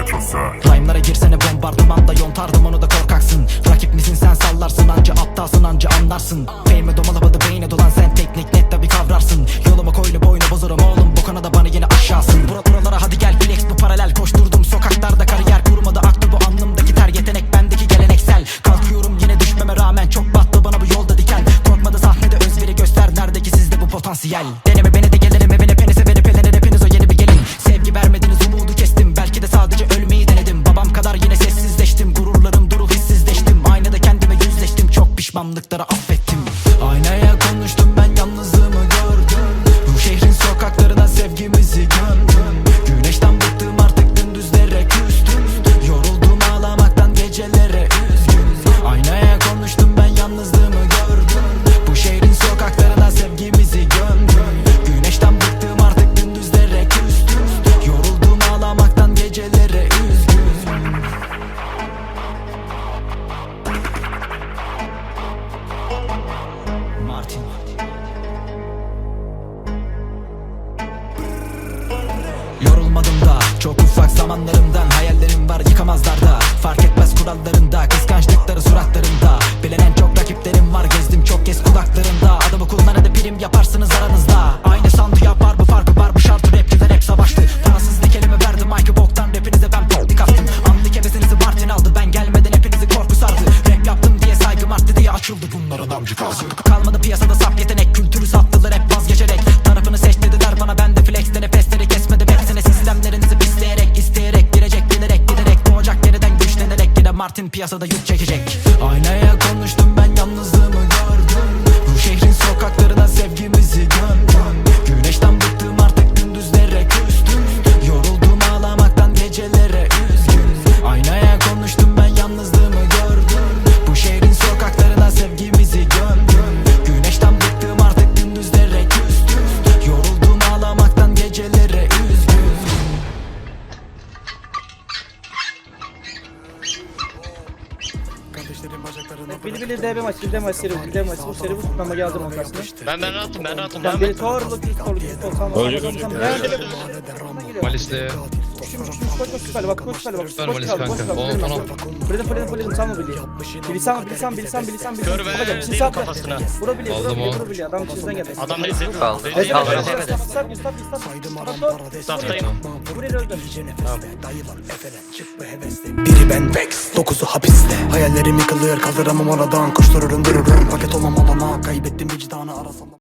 eser Rhyme'lara girsene bombardımanda yontardım onu da korkaksın. Rakip misin sen sallarsın anca aptalsın anca anlarsın. Fame'e domalamadı beyne dolan sen teknik net tabi kavrarsın. Yoluma koyunu boynu bozurum oğlum bu kanada bana yine aşağısın. Bura buralara hadi gel flex bu paralel koşturdum. Sokaklarda kariyer kurmadı aktı bu alnımdaki ter yetenek bendeki geleneksel. Kalkıyorum yine düşmeme rağmen çok battı bana bu yolda diken. Korkmadı sahnede özveri göster neredeki sizde bu potansiyel çok pişmanlıkları çok ufak zamanlarımdan Hayallerim var yıkamazlar da. Fark etmez kurallarında Kıskançlıkları suratlarında. Bilenen çok rakiplerim var Gezdim çok kez kulaklarında. Adımı kullanın da prim yaparsınız aranızda. Aynı sandı yapar bu farkı var Bu şartı rapçiler hep savaştı. Parasız bir kelime verdim Mike'ı boktan rapinize ben politik attım. Anlık hevesinizi Martin aldı Ben gelmeden hepinizi korku sardı. Rap yaptım diye saygım arttı diye açıldı bunların amcı kazı Kalmadı piyasada sap yetenek Kültürü sattılar piyasada yük çekecek Bili bili DB maç, DB maç seri bu, DB maç bu seri bu tutmama geldim onun karşısına. Ben ben rahatım ben rahatım. Ben et. torlu, torlu, torlu, tamam, ölecek. tamam. Ben de Malis'te. Düştüm, düştüm, koş, koş, süperli, bak, koş, süperli, bak, koş, Malis süperli, koş, süperli, On, koş, on, süperli. Fırladım, fırladım, fırladım, sağ mı biliyor? Bilisan, bilisan, bilisan, bilisan, bilisan. Kör ve değil kafasına. Vura biliyor, vura o. vura biliyor. Adam içinizden geldi. Adam neyse. Kaldı. Neyse, Kaldı. neyse. Kaldı. Stop, stop, stop, stop, stop. Saftayım. Buraya öldü. Biri ben Vex, dokuzu hapiste Hayallerim yıkılır kaldıramam oradan Koştururum dururum paket olmam olana Kaybettim vicdanı arasam